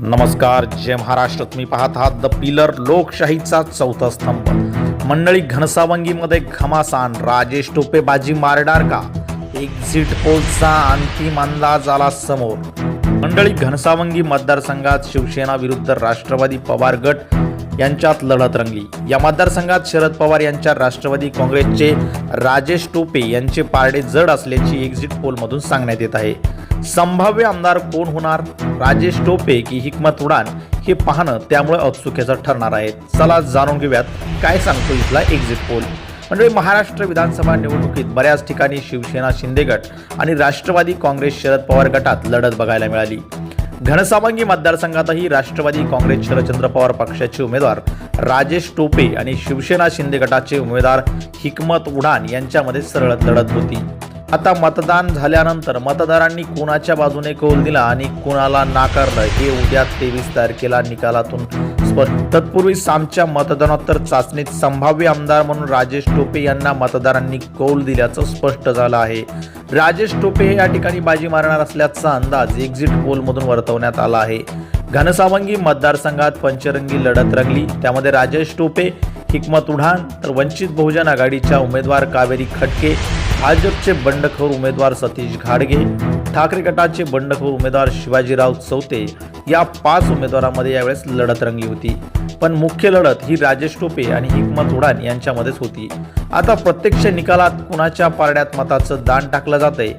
नमस्कार जय महाराष्ट्र. तुम्ही पाहत आहात द पिलर लोकशाहीचा चौथा स्तंभ. मंडळी घनसावंगीमध्ये घमासान राजेश टोपे बाजी मारणार का? एक्झिट पोलचा अंतिम अंदाज आला समोर. मंडळी घनसावंगी मतदारसंघात शिवसेना विरुद्ध राष्ट्रवादी पवार गट यांच्यात लढत रंगली. या मतदारसंघात शरद पवार यांच्या राष्ट्रवादी काँग्रेसचे राजेश टोपे यांचे पारडे जड असल्याची एक्झिट पोलमधून सांगण्यात येत आहे. संभाव्य आमदार कोण होणार? राजेश टोपे की हिकमत उडान? हे पाहणं त्यामुळे औत्सुक्याचं ठरणार आहे. चला जाणून घेऊयात काय सांगतो इथला एक्झिट पोल म्हणजे महाराष्ट्र विधानसभा निवडणुकीत बऱ्याच ठिकाणी शिवसेना शिंदे गट आणि राष्ट्रवादी काँग्रेस शरद पवार गटात लढत बघायला मिळाली. घनसावंगी मतदारसंघातही राष्ट्रवादी काँग्रेस शरदचंद्र पवार पक्षाचे उमेदवार राजेश टोपे आणि शिवसेना शिंदे गटाचे उमेदवार हिकमत उडान यांच्यामध्ये सरळ लढत होती. आता मतदान झाल्यानंतर मतदारांनी कोणाच्या बाजूने कौल दिला आणि कोणाला नाकारलं हे उद्या तेवीस तारखेला निकालातून स्पष्ट. तत्पूर्वी सामच्या मतदानोत्तर चाचणीत संभाव्य आमदार म्हणून राजेश टोपे यांना मतदारांनी कौल दिल्याचं स्पष्ट झालं आहे. राजेश टोपे हे या ठिकाणी बाजी मारणार असल्याचा अंदाज एक्झिट पोलमधून वर्तवण्यात आला आहे. घनसावंगी मतदारसंघात पंचरंगी लढत रंगली. त्यामध्ये राजेश टोपे हिकमत उढान तर वंचित बहुजन आघाडीच्या उमेदवार कावेरी खटके भाजपचे बंडखोर उमेदवार सतीश घाडगे ठाकरे गटाचे बंडखोर उमेदवार शिवाजीराव चौते या पाच उमेदवारांमध्ये यावेळेस लढत रंगली होती. पण मुख्य लढत ही राजेश टोपे आणि हिकमत उडान यांच्यामध्येच होती. आता प्रत्यक्ष निकालात कुणाच्या पारड्यात मताचं दान टाकलं जातंय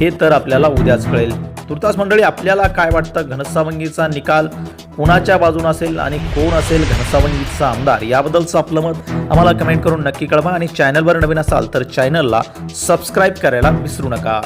हे तर आपल्याला उद्याच कळेल. तुर्तास मंडळी आपल्याला काय वाटतं? घनसावंगीचा निकाल कुणाच्या बाजून असेल आणि कोण असेल घनसावंगीचा आमदार? याबद्दलचं आपलं मत आम्हाला कमेंट करून नक्की कळवा आणि चॅनलवर नवीन असाल तर चॅनलला सबस्क्राईब करायला विसरू नका.